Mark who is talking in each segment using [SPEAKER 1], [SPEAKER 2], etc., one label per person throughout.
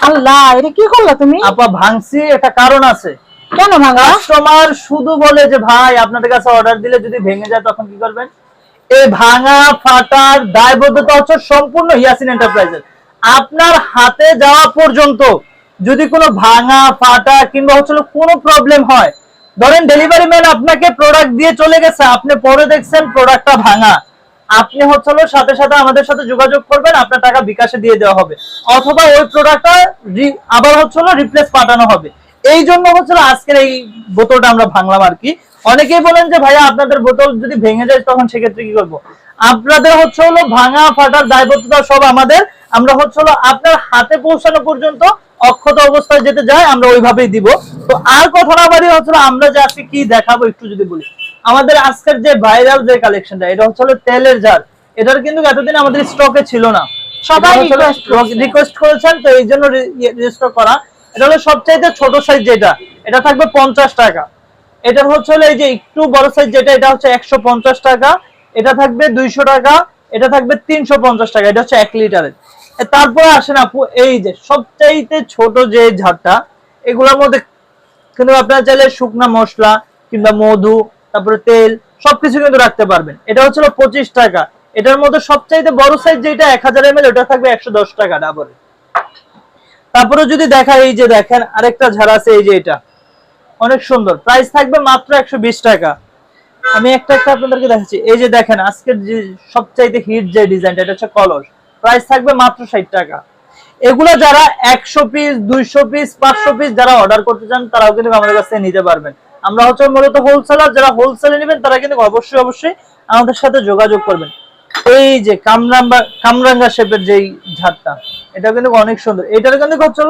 [SPEAKER 1] আল্লাহ এটা কি করলা তুমি?
[SPEAKER 2] আপা ভাঙছি একটা কারণ আছে।
[SPEAKER 1] কেন ভাঙা
[SPEAKER 2] কাস্টমার শুধু বলে যে ভাই আপনাদের কাছে অর্ডার দিলে যদি ভেঙে যায় তখন কি করবেন? এই ভাঙা ফাটার দায়বদ্ধতা হচ্ছে সম্পূর্ণ ইয়াসিন এন্টারপ্রাইজের আপনার হাতে যাওয়া পর্যন্ত যদি কোনো ভাঙা ফাটা কিংবা হচ্ছে কোনো প্রবলেম হয় ধরেন ডেলিভারি ম্যান আপনাকে প্রোডাক্ট দিয়ে চলে গেছে আপনি পরে দেখছেন প্রোডাক্টটা ভাঙা। আপনি হচ্ছে সাথে সাথে আমাদের সাথে যোগাযোগ করবেন, আপনার টাকা বিকাশে দিয়ে দেওয়া হবে। অথবা ওই প্রোডাক্টটা আবার হচ্ছে রিপ্লেস পাঠানো হবে। এই জন্য হচ্ছে আজকের এই বোতলটা আমরা ভাঙলাম আর কি। অনেকেই বলেন যে, ভাইয়া, আপনাদের বোতল যদি ভেঙে যায়, তখন সেক্ষেত্রে কি করব? আপনাদের হচ্ছে হলো ভাঙা, ফাটার দায়বদ্ধতা সব আমাদের। আমরা হচ্ছে হলো আপনার হাতে পৌঁছানো পর্যন্ত অক্ষত অবস্থায় যেতে যায় আমরা ওইভাবেই দিব। তো আর কথা না বাড়ি হচ্ছে আমরা যে আজকে কি দেখাবো, একটু যদি বলি। আমাদের আজকের যে ভাইরাল যে কালেকশনটা এটা হচ্ছে তেলের জার এটার কিন্তু এতদিন আমাদের স্টকে ছিল না।
[SPEAKER 1] সবাই
[SPEAKER 2] রিকোয়েস্ট করেছেন তো এই জন্য রেজিস্টার করা। এটা হলো সবচাইতে ছোট সাইজ যেটা এটা থাকবে পঞ্চাশ টাকা। এটা হচ্ছে হলো এই যে একটু বড় সাইজ যেটা এটা হচ্ছে একশো পঞ্চাশ টাকা। এটা থাকবে দুইশো টাকা এটা থাকবে তিনশো পঞ্চাশ টাকা এটা হচ্ছে এক লিটারের। তারপরে আসেন আপু এই যে সবচাইতে ছোট যে ঝাড়টা এগুলোর মধ্যে কিন্তু আপনারা চাইলে শুকনা মশলা কিংবা মধু তারপরে তেল, সবকিছু কিন্তু রাখতে পারবেন। এটা হচ্ছে পঁচিশ টাকা। এটার মধ্যে সবচাইতে বড় সাইজ যেটা এক হাজার এম ওটা থাকবে একশো দশ টাকা ডাবরে তারপরে যদি দেখা, এই যে দেখেন, আরেকটা ঝাড় আছে, এই যে এটা। অনেক সুন্দর। প্রাইস থাকবে মাত্র একশো বিশ টাকা। আমি একটা একটা আপনাদেরকে দেখাচ্ছি। এই যে দেখেন, আজকের যে সবচাইতে হিট যে ডিজাইনটা এটা হচ্ছে কলস। প্রাইস থাকবে মাত্র ষাট টাকা। এগুলো যারা একশো পিস দুইশো পিস পাঁচশো পিস যারা অর্ডার করতে চান, তারাও কিন্তু আমাদের কাছ থেকে নিতে পারবেন। আমরা হচ্ছে মূলত হোলসেলার যারা হোলসেলে নেবেন, তারা কিন্তু অবশ্যই অবশ্যই আমাদের সাথে যোগাযোগ করবেন। এই যে কামরাঙ্গা কামরাঙ্গা শেপের যেই ঝাড়টা এটা কিন্তু অনেক সুন্দর। এটার কিন্তু হচ্ছে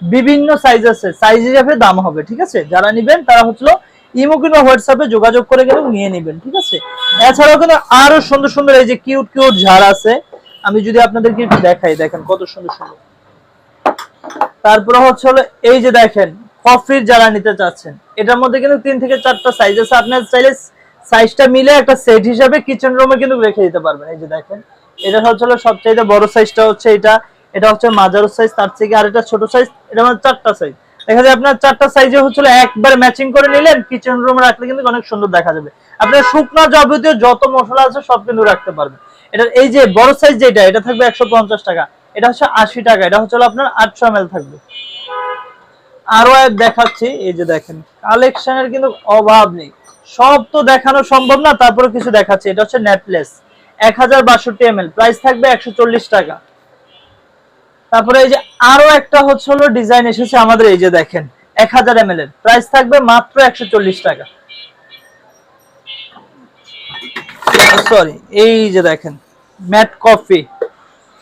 [SPEAKER 2] বিভিন্ন সাইজ আছে সাইজ হিসাবে দাম হবে, ঠিক আছে? যারা নিবেন, তারা হচ্ছে ইমো কিংবা হোয়াটসঅ্যাপে যোগাযোগ করে কিন্তু নিয়ে নেবেন, ঠিক আছে? এছাড়াও কিন্তু আরও সুন্দর সুন্দর এই যে কিউট কিউট ঝাড় আছে। আমি যদি আপনাদেরকে একটু দেখাই, দেখেন কত সুন্দর সুন্দর। তারপরে হচ্ছে হলো এই যে দেখেন কফির যারা নিতে চাচ্ছেন এটার মধ্যে কিন্তু তিন থেকে চারটা সাইজ আছে। আপনার চাইলে সাইজটা মিলে একটা সেট হিসাবে কিচেন রুমে কিন্তু রেখে দিতে পারবেন। এই যে দেখেন, এটা হচ্ছে সবচাইতে বড় সাইজটা হচ্ছে এটা। এটা হচ্ছে মাঝারো সাইজ তার থেকে আরেকটা ছোট সাইজ এটা মানে চারটা সাইজ দেখা যায় আপনার চারটা সাইজে হচ্ছিল একবার ম্যাচিং করে নিলেন কিচেন রুমে রাখলে কিন্তু অনেক সুন্দর দেখা যাবে। আপনার শুকনো যাবতীয় যত মশলা আছে সব কিন্তু রাখতে পারবেন। এটা এই যে বড় সাইজ যেটা, এটা থাকবে একশো পঞ্চাশ টাকা। এটা হচ্ছে আশি টাকা, এটা হচ্ছে আপনার আটশো এম থাকবে। আরও দেখাচ্ছি, এই যে দেখেন কালেকশনের কিন্তু অভাব নেই। সব তো দেখানো সম্ভব না তারপরে কিছু দেখাচ্ছি। এটা হচ্ছে নেটলেস এক হাজার বাষট্টি এম প্রাইস থাকবে একশো চল্লিশ টাকা। তারপরে এই যে আরও একটা হচ্ছে হলো ডিজাইন এসেছে আমাদের, এই যে দেখেন, এক হাজার এম এর। প্রাইস থাকবে মাত্র একশো চল্লিশ টাকা। সরি এই যে দেখেন ম্যাট কফি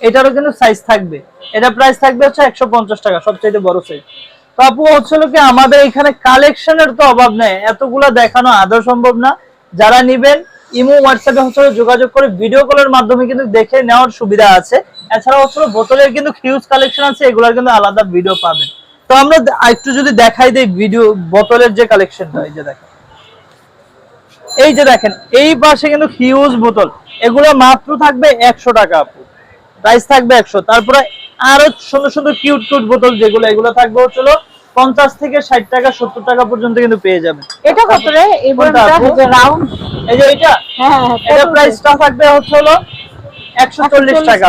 [SPEAKER 2] এটারও কিন্তু সাইজ থাকবে। এটা প্রাইস থাকবে হচ্ছে একশো পঞ্চাশ টাকা সবচেয়ে বড় সাইজ আপু হচ্ছিল কি আমাদের এখানে কালেকশনের তো অভাব নেই। এতগুলা দেখানো আদৌ সম্ভব না। যারা নিবেন, ইমো হোয়াটসঅ্যাপে হচ্ছে যোগাযোগ করে ভিডিও কলের মাধ্যমে কিন্তু দেখে নেওয়ার সুবিধা আছে। এছাড়া বোতলের কিন্তু হিউজ কালেকশন আছে কিন্তু আলাদা ভিডিও পাবেন। তো আমরা একটু যদি দেখাই দেই ভিডিও বোতলের যে কালেকশনটা এই যে দেখেন। এই যে দেখেন, এই পাশে কিন্তু হিউজ বোতল। এগুলো মাত্র থাকবে একশো টাকা আপু। প্রাইস থাকবে একশো। তারপরে আরও সুন্দর সুন্দর কিউট কিউট বোতল যেগুলো এগুলো থাকবে হচ্ছিল পঞ্চাশ থেকে ষাট টাকা সত্তর টাকা পর্যন্ত কিন্তু পেয়ে যাবে।
[SPEAKER 1] এটা কত রে? এই রাউন্ড
[SPEAKER 2] এই যে এটা?
[SPEAKER 1] হ্যাঁ হ্যাঁ,
[SPEAKER 2] এটা
[SPEAKER 1] কত?
[SPEAKER 2] প্রাইসটা থাকবে হচ্ছে হলো একশো চল্লিশ টাকা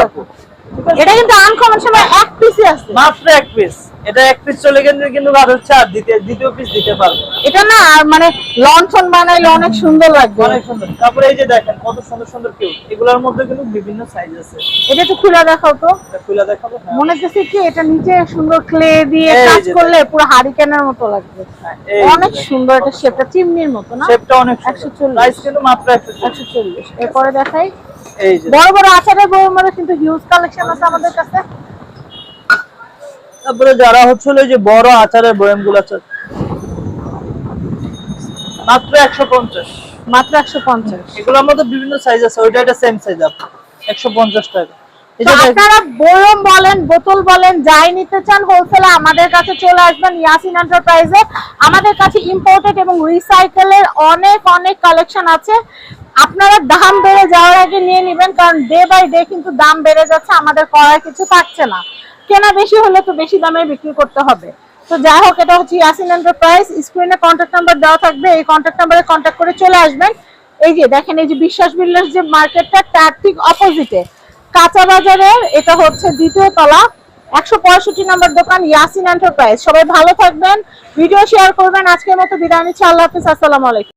[SPEAKER 1] এটা কিন্তু আনকমন সময় এক পিসই আছে।
[SPEAKER 2] মাত্র এক পিস এটা এক পিস চলে গেলে কিন্তু আর হচ্ছে আর দ্বিতীয় দ্বিতীয় পিস দিতে পারব
[SPEAKER 1] এটা না মানে লঞ্চন বানাইলে অনেক সুন্দর লাগবে।
[SPEAKER 2] অনেক সুন্দর। তারপরে এই যে দেখেন কত সুন্দর সুন্দর কিউট এগুলোর মধ্যে কিন্তু বিভিন্ন সাইজ আছে।
[SPEAKER 1] এটা একটু খুলে দেখাও তো।
[SPEAKER 2] এটা খুলে দেখাবো হ্যাঁ।
[SPEAKER 1] মনে হচ্ছে কি এটা নিচে সুন্দর ক্লে দিয়ে কাজ করলে পুরো হারিকেনের মতো লাগবে।
[SPEAKER 2] হ্যাঁ,
[SPEAKER 1] অনেক। সুন্দর এটা শেপটা চিমনির মতো না?
[SPEAKER 2] শেপটা অনেক
[SPEAKER 1] 140
[SPEAKER 2] প্রাইস কিন্তু মাত্র একশো
[SPEAKER 1] একশো চল্লিশ। এরপরে দেখাই। বড় বড় আচারের বইয়ের মধ্যে কিন্তু হিউজ কালেকশন আছে আমাদের কাছে।
[SPEAKER 2] তারপরে যারা হচ্ছিল যে বড় আচারের বয়ামগুলো আছে মাত্র একশো পঞ্চাশ।
[SPEAKER 1] মাত্র একশো পঞ্চাশ।
[SPEAKER 2] এগুলোর মধ্যে বিভিন্ন সাইজ আছে ওইটা একটা সেম সাইজ আপু একশো পঞ্চাশ টাকা।
[SPEAKER 1] আপনারা বয়ম বলেন বোতল বলেন যাই নিতে চান হোলসেলে আমাদের কাছে চলে আসবেন ইয়াসিন এন্টারপ্রাইজে আমাদের কাছে ইম্পোর্টেড এবং রিসাইকেলের অনেক অনেক কালেকশন আছে। আপনারা দাম বেড়ে যাওয়ার আগে নিয়ে নেবেন, কারণ ডে বাই ডে কিন্তু দাম বেড়ে যাচ্ছে, আমাদের করার কিছু থাকছে না। কেনা বেশি হলে তো বেশি দামে বিক্রি করতে হবে। তো যাই হোক, এটা হচ্ছে ইয়াসিন এন্টারপ্রাইজ স্ক্রিনে কন্ট্যাক্ট নাম্বার দেওয়া থাকবে, এই কন্ট্যাক্ট নাম্বারে কন্ট্যাক্ট করে চলে আসবেন। এই যে, দেখেন, এই যে বিশ্বাস বিল্ডার্স যে মার্কেটটা তার ঠিক অপোজিটে কাঁচা বাজারের, এটা হচ্ছে দ্বিতীয় তলা, একশো পঁয়ষট্টি নম্বর দোকান ইয়াসিন এন্টারপ্রাইজ সবাই ভালো থাকবেন ভিডিও শেয়ার করবেন। আজকের মতো বিদায় নিচ্ছি, আল্লাহ হাফিজ, আসসালামু আলাইকুম।